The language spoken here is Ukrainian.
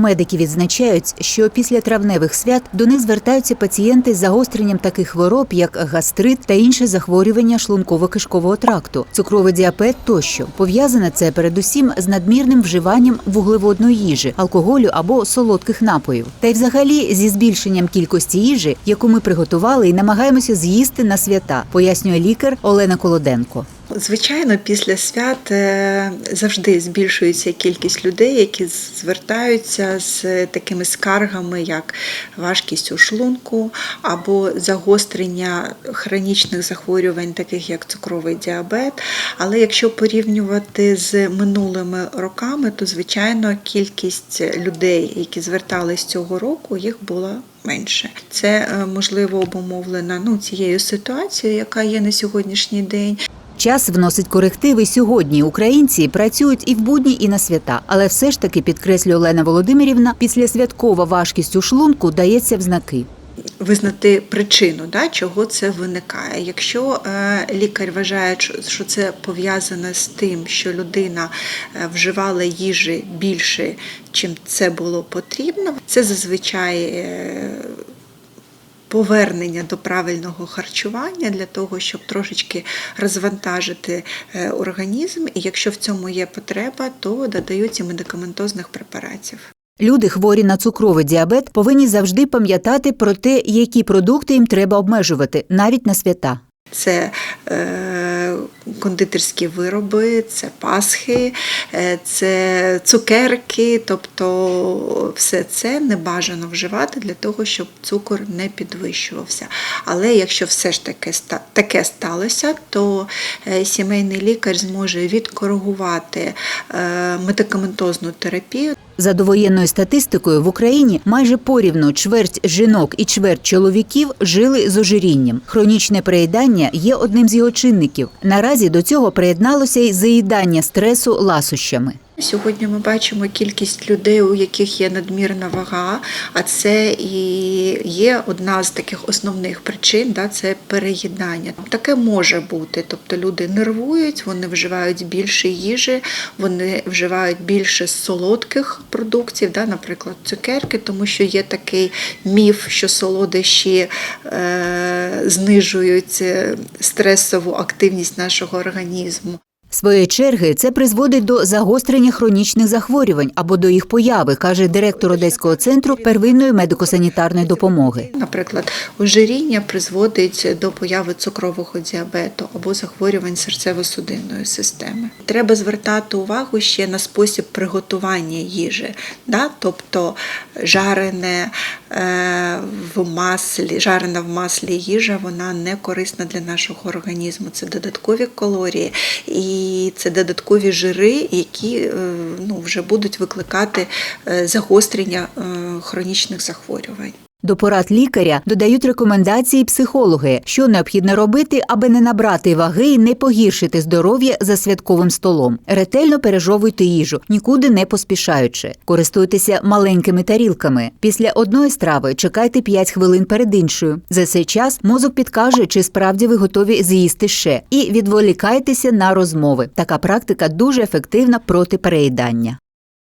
Медики відзначають, що після травневих свят до них звертаються пацієнти з загостренням таких хвороб, як гастрит та інші захворювання шлунково-кишкового тракту, цукровий діабет тощо. Пов'язане це передусім з надмірним вживанням вуглеводної їжі, алкоголю або солодких напоїв, та й взагалі зі збільшенням кількості їжі, яку ми приготували і намагаємося з'їсти на свята, пояснює лікар Олена Колоденко. Звичайно, після свят е, завжди збільшується кількість людей, які звертаються з такими скаргами, як важкість у шлунку або загострення хронічних захворювань, таких як цукровий діабет. Але якщо порівнювати з минулими роками, то звичайно кількість людей, які звертались цього року, їх було менше. Це е, можливо обумовлено ну, цією ситуацією, яка є на сьогоднішній день. Час вносить корективи сьогодні. Українці працюють і в будні, і на свята. Але все ж таки, підкреслює Олена Володимирівна, післясвяткова важкість у шлунку дається в знаки. Визнати причину, да, чого це виникає. Якщо е, лікар вважає, що- це пов'язане з тим, що людина е, вживала їжі більше, чим це було потрібно, це зазвичай е, повернення до правильного харчування для того, щоб трошечки розвантажити е, організм. І якщо в цьому є потреба, то додаються медикаментозних препаратів. Люди, хворі на цукровий діабет, повинні завжди пам'ятати про те, які продукти їм треба обмежувати, навіть на свята. Це кондитерські вироби, це пасхи, е, це цукерки, тобто все це не бажано вживати для того, щоб цукор не підвищувався. Але якщо все ж таки таке сталося, то е, сімейний лікар зможе відкоригувати е, медикаментозну терапію. За довоєнною статистикою в Україні майже порівну чверть жінок і чверть чоловіків жили з ожирінням. Хронічне переїдання є одним з його чинників. Наразі до цього приєдналося й заїдання стресу ласощами. Сьогодні ми бачимо кількість людей, у яких є надмірна вага, а це і є одна з таких основних причин, да, це переїдання. Таке може бути. Тобто люди нервують, вони вживають більше їжі, вони вживають більше солодких продуктів, да, наприклад, цукерки, тому що є такий міф, що солодощі е, знижують стресову активність нашого організму. Своєї черги це призводить до загострення хронічних захворювань або до їх появи, каже директор Одеського центру первинної медико-санітарної допомоги. Наприклад, ожиріння призводить до появи цукрового діабету або захворювань серцево-судинної системи. Треба звертати увагу ще на спосіб приготування їжі, да? тобто жарене в маслі, жарена в маслі їжа, вона не корисна для нашого організму. Це додаткові калорії і це додаткові жири, які е, ну, вже будуть викликати е, загострення е, хронічних захворювань. До порад лікаря додають рекомендації психологи, що необхідно робити, аби не набрати ваги і не погіршити здоров'я за святковим столом. Ретельно пережовуйте їжу, нікуди не поспішаючи. Користуйтеся маленькими тарілками. Після одної страви чекайте 5 хвилин перед іншою. За цей час мозок підкаже, чи справді ви готові з'їсти ще, і відволікайтеся на розмови. Така практика дуже ефективна проти переїдання.